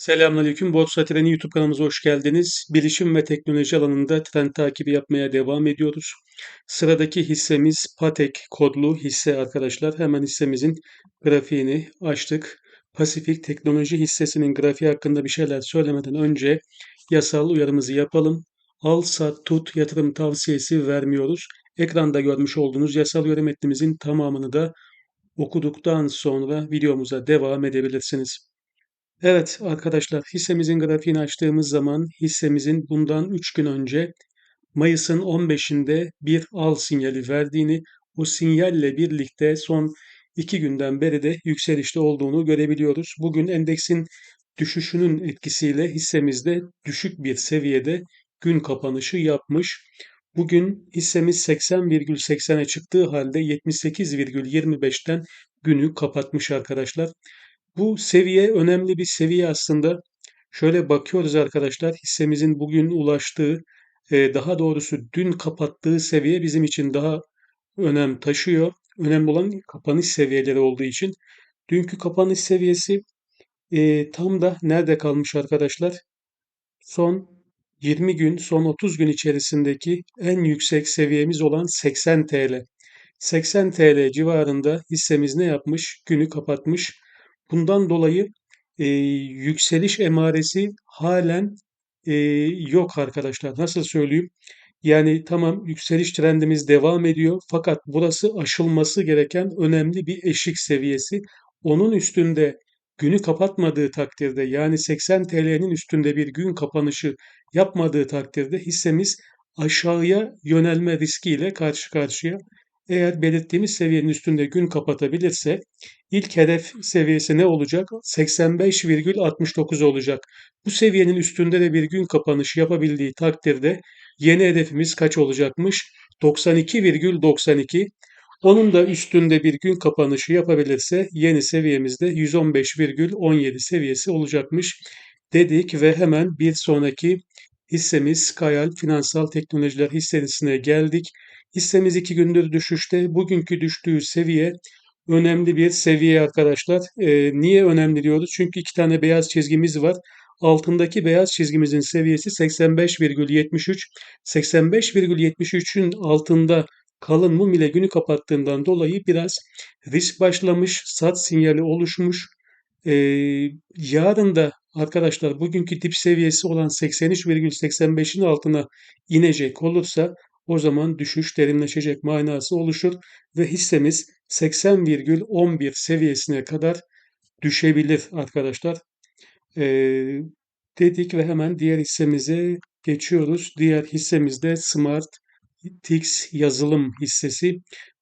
Selamünaleyküm. Borsa Treni YouTube kanalımıza hoş geldiniz. Bilişim ve teknoloji alanında trend takibi yapmaya devam ediyoruz. Sıradaki hissemiz Patek kodlu hisse arkadaşlar. Hemen hissemizin grafiğini açtık. Pasifik Teknoloji hissesinin grafiği hakkında bir şeyler söylemeden önce yasal uyarımızı yapalım. Al, sat, tut yatırım tavsiyesi vermiyoruz. Ekranda görmüş olduğunuz yasal uyarı metnimizin tamamını da okuduktan sonra videomuza devam edebilirsiniz. Evet arkadaşlar hissemizin grafiğini açtığımız zaman hissemizin bundan 3 gün önce Mayıs'ın 15'inde bir al sinyali verdiğini, o sinyalle birlikte son 2 günden beri de yükselişte olduğunu görebiliyoruz. Bugün endeksin düşüşünün etkisiyle hissemizde düşük bir seviyede gün kapanışı yapmış. Bugün hissemiz 80,80'e çıktığı halde 78,25'ten günü kapatmış arkadaşlar. Bu seviye önemli bir seviye aslında. Şöyle bakıyoruz arkadaşlar hissemizin bugün ulaştığı e, daha doğrusu dün kapattığı seviye bizim için daha önem taşıyor. Önemli olan kapanış seviyeleri olduğu için. Dünkü kapanış seviyesi e, tam da nerede kalmış arkadaşlar? Son 20 gün, son 30 gün içerisindeki en yüksek seviyemiz olan 80 TL. 80 TL civarında hissemiz ne yapmış? Günü kapatmış. Bundan dolayı e, yükseliş emaresi halen e, yok arkadaşlar. Nasıl söyleyeyim? Yani tamam yükseliş trendimiz devam ediyor fakat burası aşılması gereken önemli bir eşik seviyesi. Onun üstünde günü kapatmadığı takdirde yani 80 TL'nin üstünde bir gün kapanışı yapmadığı takdirde hissemiz aşağıya yönelme riskiyle karşı karşıya. Eğer belirttiğimiz seviyenin üstünde gün kapatabilirse ilk hedef seviyesi ne olacak? 85,69 olacak. Bu seviyenin üstünde de bir gün kapanışı yapabildiği takdirde yeni hedefimiz kaç olacakmış? 92,92. Onun da üstünde bir gün kapanışı yapabilirse yeni seviyemizde 115,17 seviyesi olacakmış dedik ve hemen bir sonraki hissemiz Skayal Finansal Teknolojiler hissesine geldik. Hissemiz iki gündür düşüşte. Bugünkü düştüğü seviye önemli bir seviye arkadaşlar. E, niye önemli diyoruz? Çünkü iki tane beyaz çizgimiz var. Altındaki beyaz çizgimizin seviyesi 85,73. 85,73'ün altında kalın mum ile günü kapattığından dolayı biraz risk başlamış, sat sinyali oluşmuş. Ee, yarın da arkadaşlar bugünkü dip seviyesi olan 83,85'in altına inecek olursa o zaman düşüş derinleşecek manası oluşur ve hissemiz 80,11 seviyesine kadar düşebilir arkadaşlar. Ee, dedik ve hemen diğer hissemize geçiyoruz. Diğer hissemiz de Smart Tix yazılım hissesi.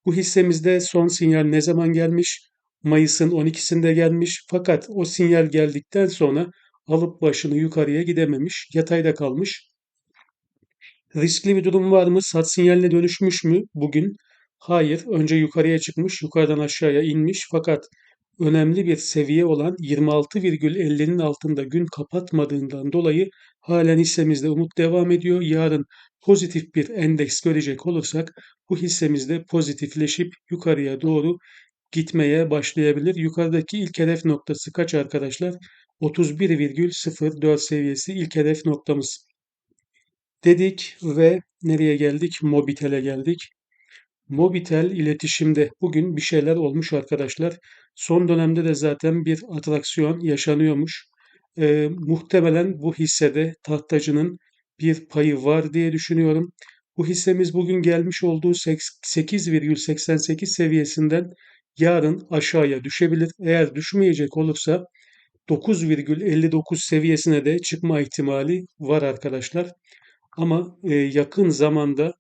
Bu hissemizde son sinyal ne zaman gelmiş? Mayıs'ın 12'sinde gelmiş. Fakat o sinyal geldikten sonra alıp başını yukarıya gidememiş. Yatayda kalmış. Riskli bir durum var mı? Sat sinyaline dönüşmüş mü bugün? Hayır. Önce yukarıya çıkmış, yukarıdan aşağıya inmiş. Fakat önemli bir seviye olan 26,50'nin altında gün kapatmadığından dolayı halen hissemizde umut devam ediyor. Yarın pozitif bir endeks görecek olursak bu hissemizde pozitifleşip yukarıya doğru gitmeye başlayabilir. Yukarıdaki ilk hedef noktası kaç arkadaşlar? 31,04 seviyesi ilk hedef noktamız. Dedik ve nereye geldik? Mobitel'e geldik. Mobitel iletişimde bugün bir şeyler olmuş arkadaşlar. Son dönemde de zaten bir atraksiyon yaşanıyormuş. Ee, muhtemelen bu hissede tahtacının bir payı var diye düşünüyorum. Bu hissemiz bugün gelmiş olduğu 8,88 seviyesinden yarın aşağıya düşebilir. Eğer düşmeyecek olursa 9,59 seviyesine de çıkma ihtimali var arkadaşlar. Ama e, yakın zamanda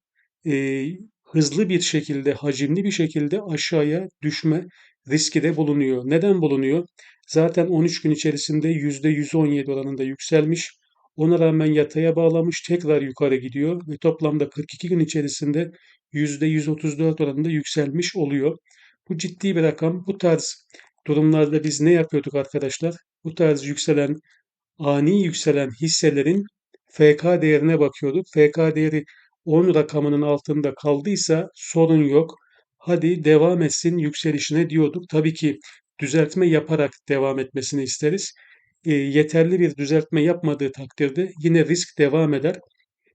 e, hızlı bir şekilde, hacimli bir şekilde aşağıya düşme riski de bulunuyor. Neden bulunuyor? Zaten 13 gün içerisinde %117 oranında yükselmiş. Ona rağmen yataya bağlamış, tekrar yukarı gidiyor ve toplamda 42 gün içerisinde %134 oranında yükselmiş oluyor. Bu ciddi bir rakam. Bu tarz durumlarda biz ne yapıyorduk arkadaşlar? Bu tarz yükselen, ani yükselen hisselerin FK değerine bakıyorduk. FK değeri 10 rakamının altında kaldıysa sorun yok. Hadi devam etsin yükselişine diyorduk. Tabii ki düzeltme yaparak devam etmesini isteriz. e, yeterli bir düzeltme yapmadığı takdirde yine risk devam eder.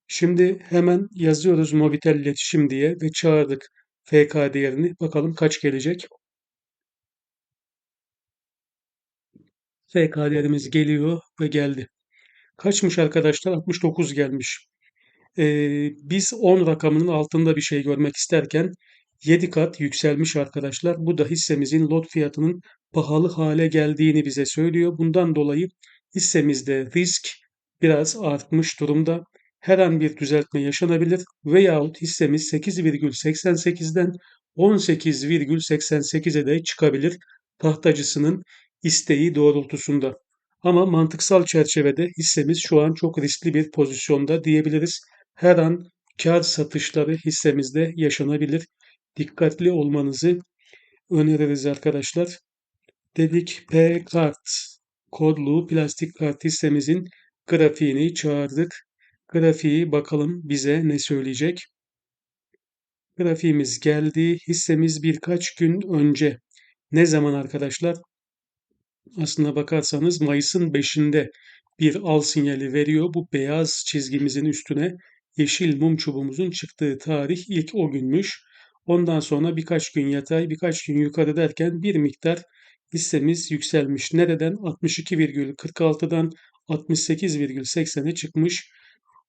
Şimdi hemen yazıyoruz Mobitel iletişim diye ve çağırdık FK değerini. Bakalım kaç gelecek. FK değerimiz geliyor ve geldi. Kaçmış arkadaşlar? 69 gelmiş. Ee, biz 10 rakamının altında bir şey görmek isterken 7 kat yükselmiş arkadaşlar. Bu da hissemizin lot fiyatının pahalı hale geldiğini bize söylüyor. Bundan dolayı hissemizde risk biraz artmış durumda. Her an bir düzeltme yaşanabilir veyahut hissemiz 8,88'den 18,88'e de çıkabilir tahtacısının isteği doğrultusunda. Ama mantıksal çerçevede hissemiz şu an çok riskli bir pozisyonda diyebiliriz. Her an kar satışları hissemizde yaşanabilir. Dikkatli olmanızı öneririz arkadaşlar. Dedik P kart kodlu plastik kart hissemizin grafiğini çağırdık. Grafiği bakalım bize ne söyleyecek. Grafiğimiz geldi. Hissemiz birkaç gün önce ne zaman arkadaşlar? Aslına bakarsanız Mayıs'ın 5'inde bir al sinyali veriyor. Bu beyaz çizgimizin üstüne yeşil mum çubuğumuzun çıktığı tarih ilk o günmüş. Ondan sonra birkaç gün yatay, birkaç gün yukarı derken bir miktar hissemiz yükselmiş. Nereden? 62,46'dan 68,80'e çıkmış.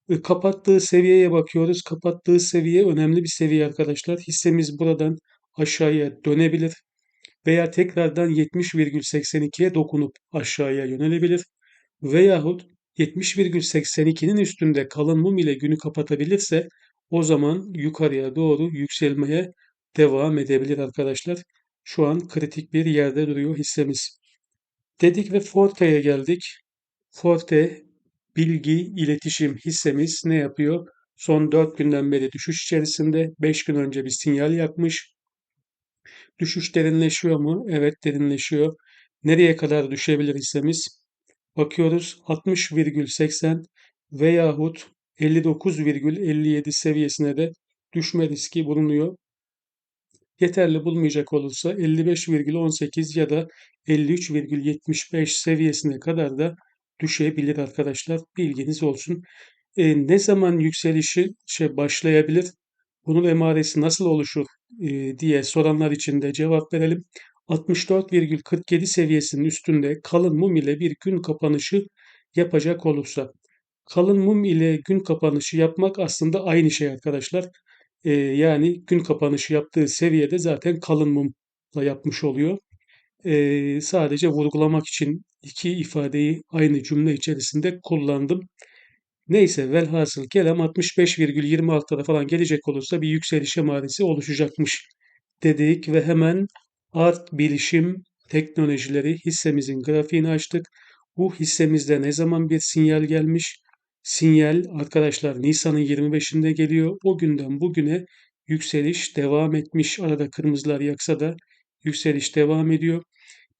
E, kapattığı seviyeye bakıyoruz. Kapattığı seviye önemli bir seviye arkadaşlar. Hissemiz buradan aşağıya dönebilir veya tekrardan 70,82'ye dokunup aşağıya yönelebilir veyahut 70,82'nin üstünde kalın mum ile günü kapatabilirse o zaman yukarıya doğru yükselmeye devam edebilir arkadaşlar. Şu an kritik bir yerde duruyor hissemiz. Dedik ve Forte'ye geldik. Forte bilgi iletişim hissemiz ne yapıyor? Son 4 günden beri düşüş içerisinde 5 gün önce bir sinyal yakmış. Düşüş derinleşiyor mu? Evet derinleşiyor. Nereye kadar düşebilir hissemiz? Bakıyoruz 60,80 veyahut 59,57 seviyesine de düşme riski bulunuyor. Yeterli bulmayacak olursa 55,18 ya da 53,75 seviyesine kadar da düşebilir arkadaşlar. Bilginiz olsun. E, ne zaman yükselişi şey başlayabilir? Bunun emaresi nasıl oluşur e, diye soranlar için de cevap verelim. 64,47 seviyesinin üstünde kalın mum ile bir gün kapanışı yapacak olursa. Kalın mum ile gün kapanışı yapmak aslında aynı şey arkadaşlar. E, yani gün kapanışı yaptığı seviyede zaten kalın mumla yapmış oluyor. E, sadece vurgulamak için iki ifadeyi aynı cümle içerisinde kullandım. Neyse velhasıl kelam 65,26'da falan gelecek olursa bir yükseliş emaresi oluşacakmış dedik ve hemen art bilişim teknolojileri hissemizin grafiğini açtık. Bu hissemizde ne zaman bir sinyal gelmiş? Sinyal arkadaşlar Nisan'ın 25'inde geliyor. O günden bugüne yükseliş devam etmiş. Arada kırmızılar yaksa da yükseliş devam ediyor.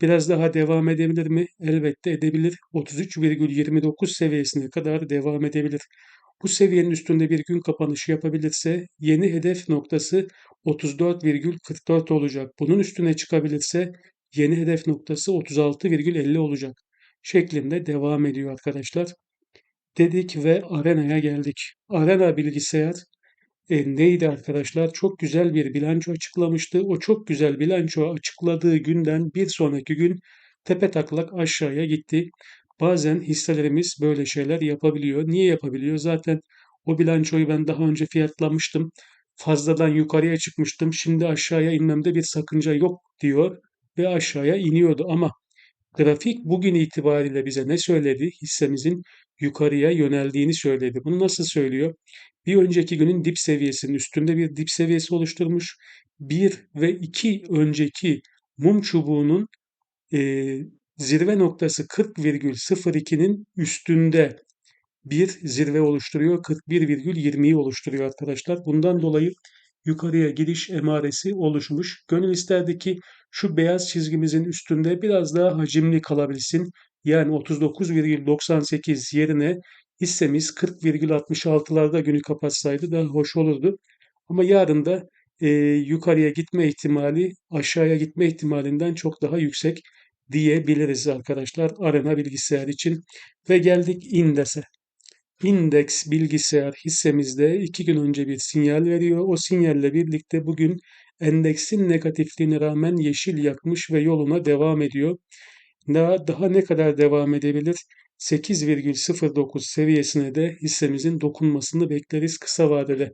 Biraz daha devam edebilir mi? Elbette edebilir. 33,29 seviyesine kadar devam edebilir. Bu seviyenin üstünde bir gün kapanışı yapabilirse yeni hedef noktası 34,44 olacak. Bunun üstüne çıkabilirse yeni hedef noktası 36,50 olacak şeklinde devam ediyor arkadaşlar. Dedik ve arenaya geldik. Arena bilgisayar neydi arkadaşlar? Çok güzel bir bilanço açıklamıştı. O çok güzel bilanço açıkladığı günden bir sonraki gün tepe taklak aşağıya gitti. Bazen hisselerimiz böyle şeyler yapabiliyor. Niye yapabiliyor? Zaten o bilançoyu ben daha önce fiyatlamıştım. Fazladan yukarıya çıkmıştım. Şimdi aşağıya inmemde bir sakınca yok diyor ve aşağıya iniyordu ama grafik bugün itibariyle bize ne söyledi? Hissemizin yukarıya yöneldiğini söyledi. Bunu nasıl söylüyor? Bir önceki günün dip seviyesinin üstünde bir dip seviyesi oluşturmuş. Bir ve iki önceki mum çubuğunun e, zirve noktası 40,02'nin üstünde bir zirve oluşturuyor. 41,20'yi oluşturuyor arkadaşlar. Bundan dolayı yukarıya gidiş emaresi oluşmuş. Gönül isterdi ki şu beyaz çizgimizin üstünde biraz daha hacimli kalabilsin. Yani 39,98 yerine hissemiz 40,66'larda günü kapatsaydı daha hoş olurdu. Ama yarın da e, yukarıya gitme ihtimali aşağıya gitme ihtimalinden çok daha yüksek. diyebiliriz arkadaşlar Arena bilgisayar için. Ve geldik Index'e. Index bilgisayar hissemizde iki gün önce bir sinyal veriyor. O sinyalle birlikte bugün endeksin negatifliğine rağmen yeşil yakmış ve yoluna devam ediyor. Daha, daha ne kadar devam edebilir? 8,09 seviyesine de hissemizin dokunmasını bekleriz kısa vadede.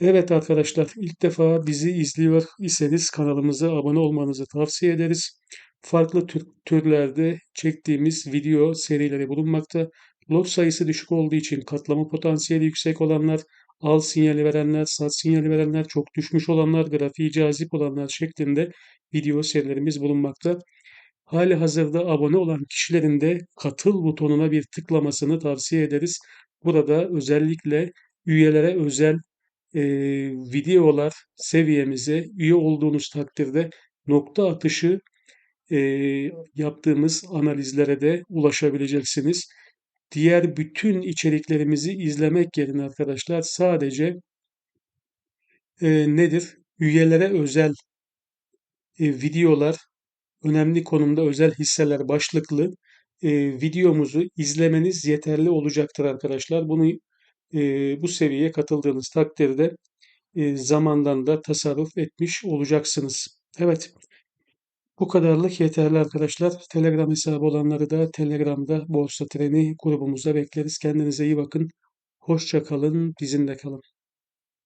Evet arkadaşlar ilk defa bizi izliyor iseniz kanalımıza abone olmanızı tavsiye ederiz. Farklı tür, türlerde çektiğimiz video serileri bulunmakta. Lot sayısı düşük olduğu için katlama potansiyeli yüksek olanlar, al sinyali verenler, sat sinyali verenler, çok düşmüş olanlar, grafiği cazip olanlar şeklinde video serilerimiz bulunmakta. Hali hazırda abone olan kişilerin de katıl butonuna bir tıklamasını tavsiye ederiz. Burada özellikle üyelere özel e, videolar seviyemize üye olduğunuz takdirde nokta atışı e, yaptığımız analizlere de ulaşabileceksiniz. Diğer bütün içeriklerimizi izlemek yerine arkadaşlar sadece e, nedir? Üyelere özel e, videolar, önemli konumda özel hisseler başlıklı e, videomuzu izlemeniz yeterli olacaktır arkadaşlar. Bunu e, bu seviyeye katıldığınız takdirde e, zamandan da tasarruf etmiş olacaksınız. Evet. Bu kadarlık yeterli arkadaşlar. Telegram hesabı olanları da Telegram'da Borsa Treni grubumuzda bekleriz. Kendinize iyi bakın. Hoşça kalın. Bizimle kalın.